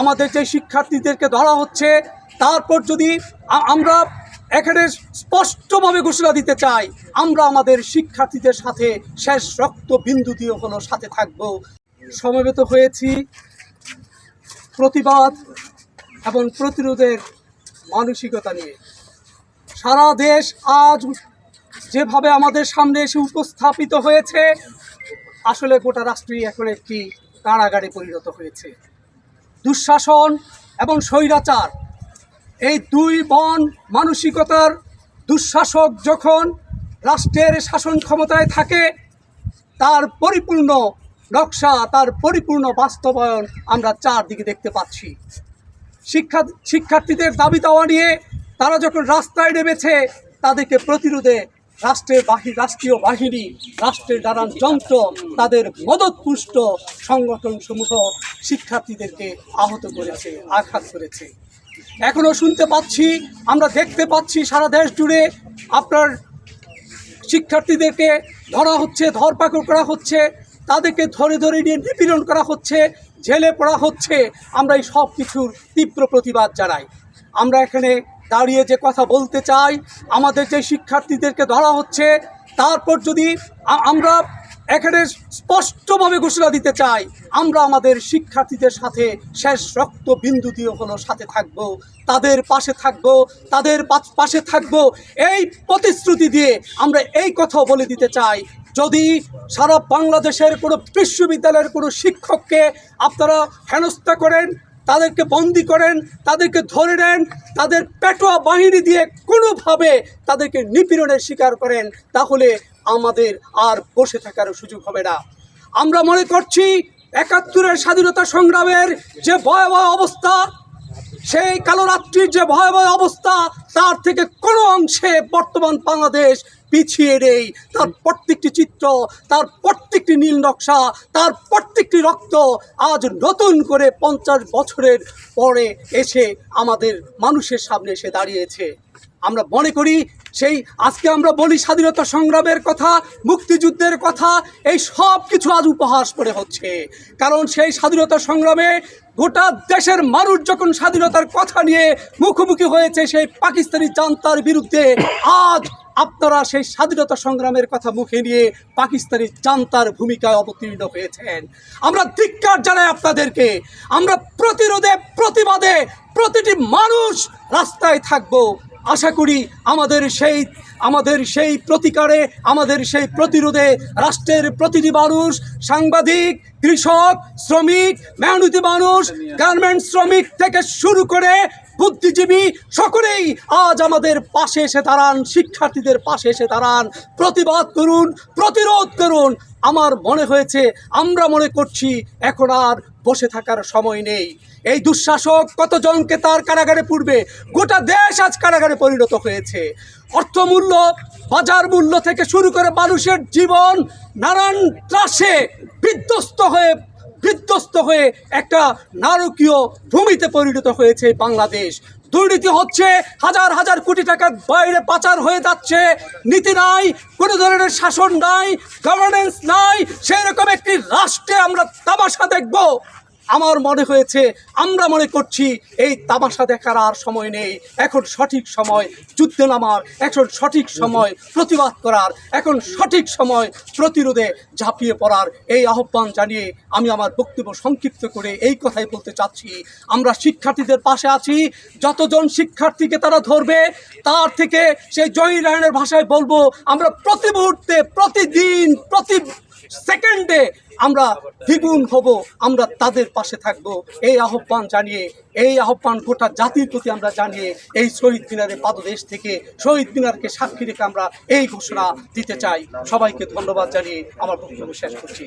আমাদের যে শিক্ষার্থীদেরকে ধরা হচ্ছে, তারপর যদি আমরা এখানে স্পষ্টভাবে ঘোষণা দিতে চাই, আমরা আমাদের শিক্ষার্থীদের সাথে শেষ রক্ত বিন্দু দিয়ে হলো সাথে থাকব। সমবেত হয়েছি। প্রতিবাদ এবং প্রতিরোধের মানসিকতা নিয়ে। সারা দেশ আজ যেভাবে আমাদের সামনে এসে উপস্থাপিত হয়েছে, আসলে গোটা রাষ্ট্রই এখন একটি কারাগারে পরিণত হয়েছে। দুঃশাসন এবং স্বৈরাচার। এই দুই বন মানসিকতার দুঃশাসক যখন রাষ্ট্রের শাসন ক্ষমতায় থাকে, তার পরিপূর্ণ নকশা, তার পরিপূর্ণ বাস্তবায়ন আমরা চারদিকে দেখতে পাচ্ছি। শিক্ষা শিক্ষার্থীদের দাবি দাওয়া নিয়ে তারা যখন রাস্তায় নেমেছে, তাদেরকে প্রতিরোধে রাষ্ট্রের বাহি রাষ্ট্রীয় বাহিনী, রাষ্ট্রের নানান যন্ত্র, তাদের মদতপুষ্ট সংগঠনসমূহ শিক্ষার্থীদেরকে আহত করেছে, আঘাত করেছে। এখনও শুনতে পাচ্ছি, আমরা দেখতে পাচ্ছি সারা দেশ জুড়ে আপনার শিক্ষার্থীদেরকে ধরা হচ্ছে, ধরপাকড় করা হচ্ছে, তাদেরকে ধরে ধরে নিয়ে নিপীড়ন করা হচ্ছে, জেলে পড়া হচ্ছে। আমরা এই সব কিছুর তীব্র প্রতিবাদ জানাই। আমরা এখানে দাঁড়িয়ে যে কথা বলতে চাই, আমাদের যে শিক্ষার্থীদেরকে ধরা হচ্ছে, তারপর যদি আমরা এখানে স্পষ্টভাবে ঘোষণা দিতে চাই, আমরা আমাদের শিক্ষার্থীদের সাথে শেষ রক্ত বিন্দু দিয়ে হলো সাথে থাকব, তাদের পাশে থাকব, তাদের পাশ- পাশে থাকব। এই প্রতিশ্রুতি দিয়ে আমরা এই কথাও বলে দিতে চাই, যদি সারা বাংলাদেশের কোনো বিশ্ববিদ্যালয়ের কোনো শিক্ষককে আপনারা হেনস্থা করেন তাদেরকে বন্দি করেন, তাদেরকে ধরে নেন, তাদের পেটোয়া বাহিনী দিয়ে কোনোভাবে তাদেরকে নিপীড়নের শিকার করেন, তাহলে আমাদের আর বসে থাকার সুযোগ হবে না। আমরা মনে করছি একাত্তরের স্বাধীনতা সংগ্রামের যে ভয়াবহ অবস্থা সেই কালো রাত্রির যে ভয়াবহ অবস্থা, তার থেকে কোনো অংশে বর্তমান বাংলাদেশ পিছিয়ে নেই। তার প্রত্যেকটি চিত্র, তার প্রত্যেকটি নীল নকশা, তার প্রত্যেকটি রক্ত আজ নতুন করে পঞ্চাশ বছরের পরে এসে আমাদের মানুষের সামনে এসে দাঁড়িয়েছে। আমরা মনে করি সেই আজকে আমরা বলি স্বাধীনতা সংগ্রামের কথা, মুক্তিযুদ্ধের কথা, এই সব কিছু আজ উপহাস করে হচ্ছে। কারণ সেই স্বাধীনতা সংগ্রামে গোটা দেশের মানুষ যখন স্বাধীনতার কথা নিয়ে মুখোমুখি হয়েছে, সেই পাকিস্তানি জান্তার বিরুদ্ধে আজ আপনারা সেই স্বাধীনতা সংগ্রামের কথা মুখে নিয়ে পাকিস্তানি জান্তার ভূমিকায় অবতীর্ণ হয়েছেন। আমরা ধিক্কার জানাই আপনাদেরকে। আমরা প্রতিরোধে, প্রতিবাদে প্রতিটি মানুষ রাস্তায় থাকব। আশা করি আমাদের সেই আমাদের সেই প্রতিকারে, আমাদের সেই প্রতিরোধে রাষ্ট্রের প্রতিটি মানুষ, সাংবাদিক, কৃষক, শ্রমিক, মেহনতি মানুষ, গার্মেন্টস শ্রমিক থেকে শুরু করে বুদ্ধিজীবী সকলেই আজ আমাদের পাশে এসে দাঁড়ান, শিক্ষার্থীদের পাশে এসে দাঁড়ান। প্রতিবাদ করুন, প্রতিরোধ করুন। আমার মনে হয়েছে, আমরা মনে করছি, এখন আর বসে থাকার সময় নেই। এই দুঃশাসক কতজনকে তার কারাগারে পূর্বে গোটা দেশ আজ কারাগারে পরিণত হয়েছে। অর্থমূল্য, বাজার মূল্য থেকে শুরু করে মানুষের জীবন নানান ত্রাসে বিধ্বস্ত হয়ে বিধ্বস্ত হয়ে একটা নারকীয় ভূমিতে পরিণত হয়েছে বাংলাদেশ। দুর্নীতি হচ্ছে, হাজার হাজার কোটি টাকার বাইরে পাচার হয়ে যাচ্ছে। নীতি নাই, কোনো ধরনের শাসন নাই গভর্নেন্স নাই, সেরকম একটি রাষ্ট্রে আমরা তামাশা দেখব। আমার মনে হয়েছে, আমরা মনে করছি এই তামাশা দেখার আর সময় নেই। এখন সঠিক সময়, যুদ্ধে নামার, এখন সঠিক সময় প্রতিবাদ করার, এখন সঠিক সময় প্রতিরোধে ঝাঁপিয়ে পড়ার এই আহ্বান জানিয়ে আমি আমার বক্তব্য সংক্ষিপ্ত করে এই কথাই বলতে চাচ্ছি। আমরা শিক্ষার্থীদের পাশে আছি, যতজন শিক্ষার্থীকে তারা ধরবে, তার থেকে সেই জয়ী রায়নের ভাষায় বলব, আমরা প্রতি মুহূর্তে, প্রতিদিন, প্রতি সেকেন্ডে আমরা দ্বিগুণ হব, আমরা তাদের পাশে থাকব। এই আহ্বান জানিয়ে, এই আহ্বান গোটা জাতির প্রতি আমরা জানিয়ে, এই শহীদ মিনারের পাদদেশ থেকে শহীদ মিনারকে সাক্ষী রেখে আমরা এই ঘোষণা দিতে চাই। সবাইকে ধন্যবাদ জানিয়ে আমার বক্তব্য শেষ করছি।